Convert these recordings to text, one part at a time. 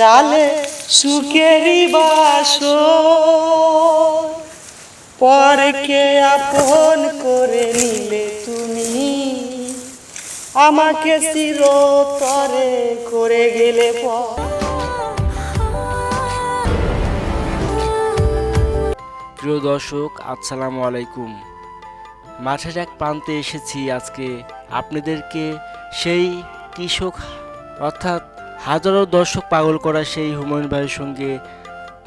জালে সুখেরই বাস পরকে আপন করে নিলে তুমি। আমাকে চিরতরে করে গেলে পর। প্রিয় দর্শক, আসসালামু আলাইকুম। মাঠের এক প্রান্তে এসেছি আজকে। আপনাদেরকে সেই কৃষক, অর্থাৎ হাজারো দর্শক পাগল করা সেই হুমায়ুন ভাইয়ের সঙ্গে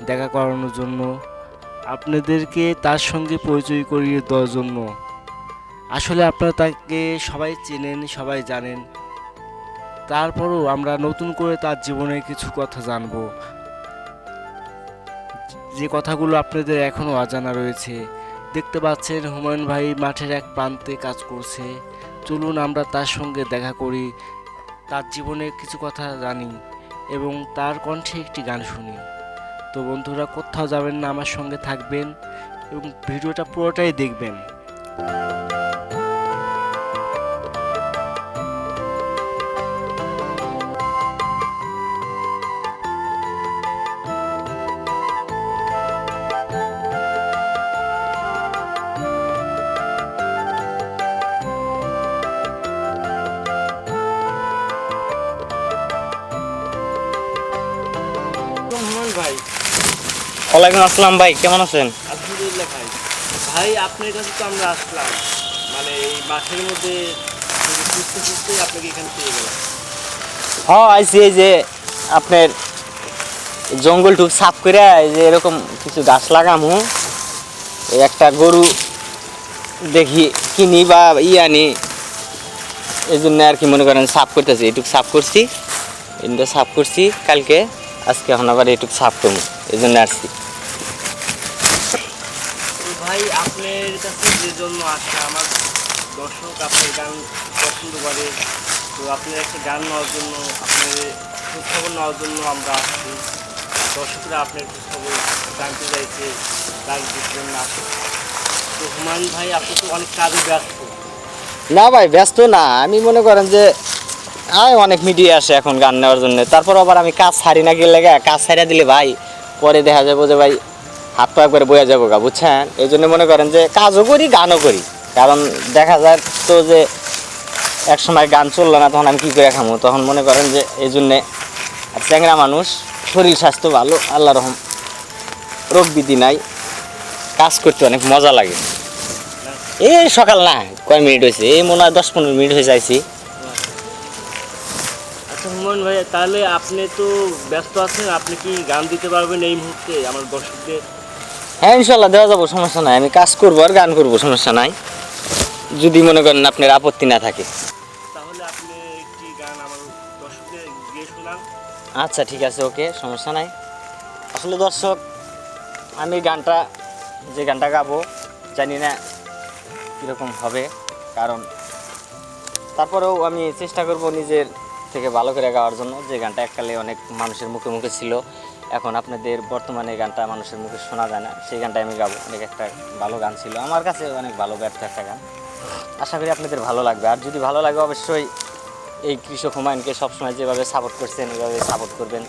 দেখা করানোর জন্য আপনাদেরকে তার সঙ্গে পরিচয় করিয়ে দেওয়ার জন্য। আসলে আপনারা তাকে সবাই চেনেন, সবাই জানেন। তারপরও আমরা নতুন করে তার জীবনের কিছু কথা জানব। যে কথাগুলো আপনাদের এখনও অজানা রয়েছে। দেখতে পাচ্ছেন হুমায়ুন ভাই মাঠের এক প্রান্তে কাজ করছে। চলুন আমরা তার সঙ্গে দেখা করি তার জীবনের কিছু কথা জানি এবং তার কণ্ঠে একটি গান শুনি। তো বন্ধুরা, কোথাও যাবেন না, আমার সঙ্গে থাকবেন এবং ভিডিওটা পুরোটাই দেখবেন। ওয়ালাইকুম আসসালাম ভাই কেমন আছেন? আলহামদুলিল্লাহ ভাই। ভাই আপনার কাছে তো আমরা আসলাম। মানে এই মাঠের মধ্যে খুঁজতে খুঁজতে আপনাকে এখানে পেয়ে গেলাম। হ্যাঁ আইসি এই যে আপনার জঙ্গল টুক সাফ করে এই যে এরকম কিছু গাছ লাগামু। একটা গরু দেখি কিনি বা ই আনি। এই জন্য আর কি মনে করেন সাফ করতেছি এটুক সাফ করছি এটা সাফ করছি কালকে। আজকে এখন আবার এটুক সাফ করব এই জন্য আসছি। ভাই আপনার কাছে যে জন্য আসে আমার দর্শক আপনার গান পছন্দ করে তো আপনার একটা গান নেওয়ার জন্য আপনার খোঁজখবর নেওয়ার জন্য আমরা আসছি। দর্শকরা আপনার খোঁজখবর জানতে চাইছে তার জন্য আসে তো হুমায়ুন ভাই আপনি তো অনেক কাজে ব্যস্ত। না ভাই ব্যস্ত না। আমি মনে করেন যে আয়, অনেক মিডিয়া আসে এখন গান নেওয়ার জন্য। তারপর আবার আমি কাজ ছাড়ি না গেলে কাজ ছাড়িয়া দিলে ভাই, পরে দেখা যাব যে ভাই, হাত পা একবারে বয়ে যাব গা, বুঝছেন? এই জন্য মনে করেন যে কাজও করি, গানও করি। কারণ দেখা যায় তো যে এক সময় গান চলল না, তখন আমি কী করে খামো? তখন মনে করেন যে এই জন্যে চ্যাংরা মানুষ, শরীর স্বাস্থ্য ভালো আল্লাহ রহম, রোগ বিধি নাই, কাজ করতে অনেক মজা লাগে। এই সকাল না, কয় মিনিট হয়েছে এই মনে হয় দশ পনেরো মিনিট হয়ে যাইছি। তাহলে আপনি তো ব্যস্ত আছেন আপনি কি গান দিতে পারবেন এই মুহূর্তে আমার দর্শকদের? হ্যাঁ ইনশাল্লাহ দেওয়া যাব সমস্যা নাই। আমি কাজ করব আর গান করব সমস্যা নাই। যদি মনে করেন আপনার আপত্তি না থাকে। তাহলে আপনি একটি গান আমার দর্শকদের গিয়ে শোনান। আচ্ছা ঠিক আছে ওকে সমস্যা নাই। আসলে দর্শক আমি গানটা যে গানটা গাবো জানি না কীরকম হবে কারণ তারপরেও আমি চেষ্টা করব নিজের থেকে ভালো করে গাওয়ার জন্য যে গানটা এককালে অনেক মানুষের মুখে মুখে ছিল, এখন আপনাদের বর্তমানে গানটা মানুষের মুখে শোনা যায় না। সেই গানটা আমি গাবো। অনেক একটা ভালো গান ছিল। আমার কাছে অনেক ভালো, ব্যর্থ একটা গান। আশা করি আপনাদের ভালো লাগবে। আর যদি ভালো লাগে, অবশ্যই এই কৃষক হুমায়ুনকে সবসময় যেভাবে সাপোর্ট করছেন, এভাবে সাপোর্ট করবেন।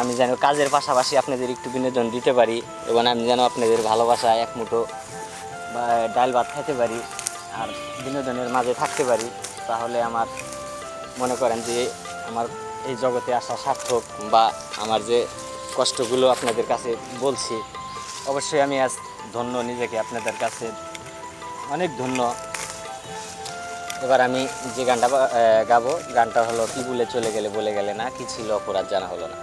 আমি যেন কাজের পাশাপাশি আপনাদের একটু বিনোদন দিতে পারি এবং আমি যেন আপনাদের ভালোবাসা এক মুঠো বা ডাল ভাত খেতে পারি আর বিনোদনের মাঝে থাকতে পারি, তাহলে আমার মনে করেন যে আমার এই জগতে আসা সার্থক বা আমার যে কষ্টগুলো আপনাদের কাছে বলছি, অবশ্যই আমি আজ ধন্য নিজেকে আপনাদের কাছে। অনেক ধন্য। এবার আমি যে গানটা গাবো, গানটা হলো কি বলে চলে গেলে বলে গেলে না, কি ছিল অপরাধ জানা হলো না।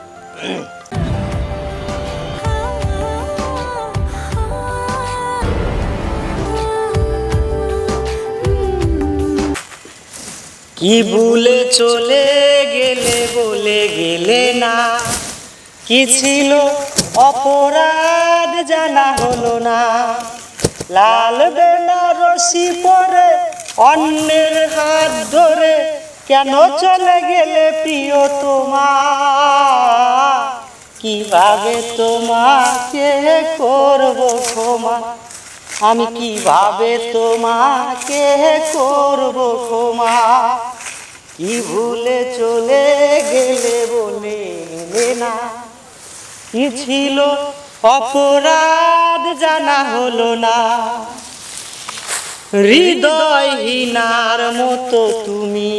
কি ভুলে চলে গেলে বলে গেলে না? কি ছিল অপরাধ জানা হলো না? লাল বেলা বেনারসি পরে অন্যের হাত ধরে কেন চলে গেলে প্রিয় তোমার? কীভাবে তোমাকে করব ক্ষমা? আমি কীভাবে তোমাকে করব ক্ষমা? কি ভুলে চলে গেলে বলে না? কি ছিল অপরাধ জানা হলো না? হৃদয়হীনার মতো তুমি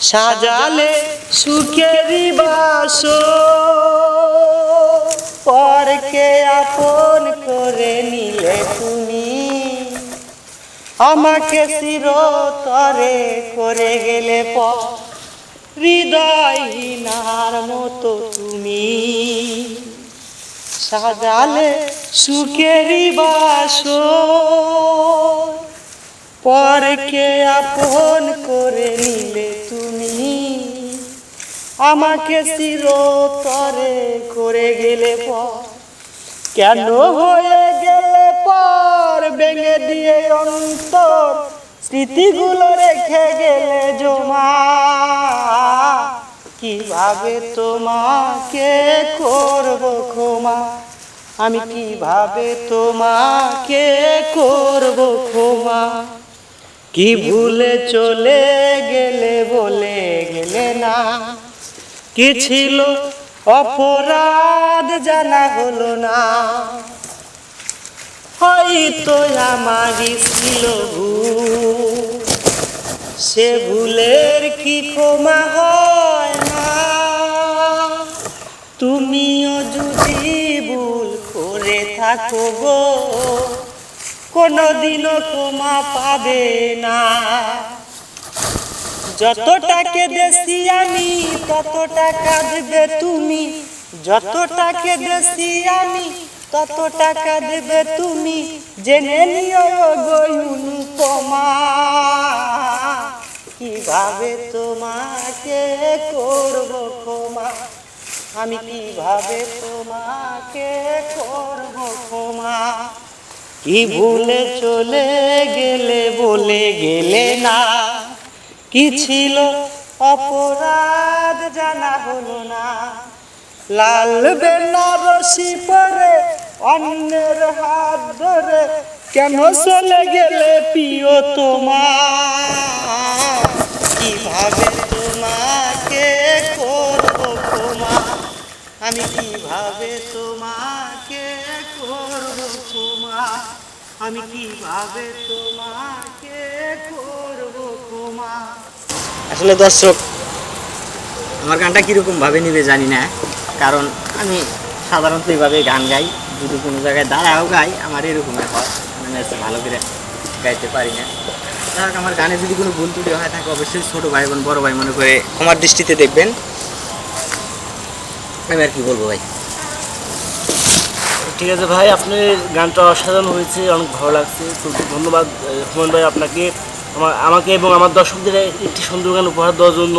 সাজালে সুখেরই বাস পরকে আপন করে নিলে তুমি আমাকে চিরতরে করে গেলে পর হৃদয়হীনার মতো তুমি। সাজালে সুখেরই বাস পরকে আপন করে নিলে তুমি। আমাকে চিরতরে করে গেলে পর। কেন হয়ে গেলে পর? ভেঙে দিয়ে অন্তর স্মৃতিগুলো রেখে গেলে জমা। কীভাবে তোমাকে করব ক্ষমা? আমি কীভাবে তোমাকে করব ক্ষমা? কি ভুলে চলে গেলে বলে গেলে না? কি ছিল? অপরাধ জানা হলো না। হয়তো আমারই ছিল সে ভুলের কি ক্ষমা হয় না? তুমিও যদি ভুল করে থাকো গো, কোনোদিনও ক্ষমা পাবে না। যত টাকে দেশি তত টাকা দেবে তুমি। যত টাকে দেশি তত টাকা দেবে তুমি। জেনে নিও তোমা কীভাবে তোমাকে করব ক্ষমা? আমি কীভাবে তোমাকে করব ক্ষমা? কি ভুলে চলে গেলে বলে গেলে না? কি ছিল? অপরাধ জানা হলো না। লাল বেনারসি পরে অন্যের হাত ধরে কেন চলে গেলে প্রিয় তোমার? কীভাবে তোমাকে করব ক্ষমা? আমি কীভাবে তোমাকে করব ক্ষমা? আমি কীভাবে তোমাকে করব আসলে দর্শক আমার গানটা কীরকম ভাবে নিবে জানি না কারণ আমি সাধারণত এইভাবে গান গাই যদি কোনো জায়গায় দাঁড়াও গাই আমার এরকম হয় মানে ভালো করে গাইতে পারি না। যাই আমার গানে যদি কোনো ভুল ত্রুটি হয় থাকে অবশ্যই ছোটো ভাই বোন বড় ভাই মনে করে ক্ষমার দৃষ্টিতে দেখবেন। আমি আর কি বলব ভাই? ঠিক আছে ভাই আপনার গানটা অসাধারণ হয়েছে অনেক ভালো লাগছে। খুব ধন্যবাদ আহ, হুমায়ুন ভাই আপনাকে। আমার আমাকে এবং আমার দর্শকদের একটি সুন্দর গান উপহার দেওয়ার জন্য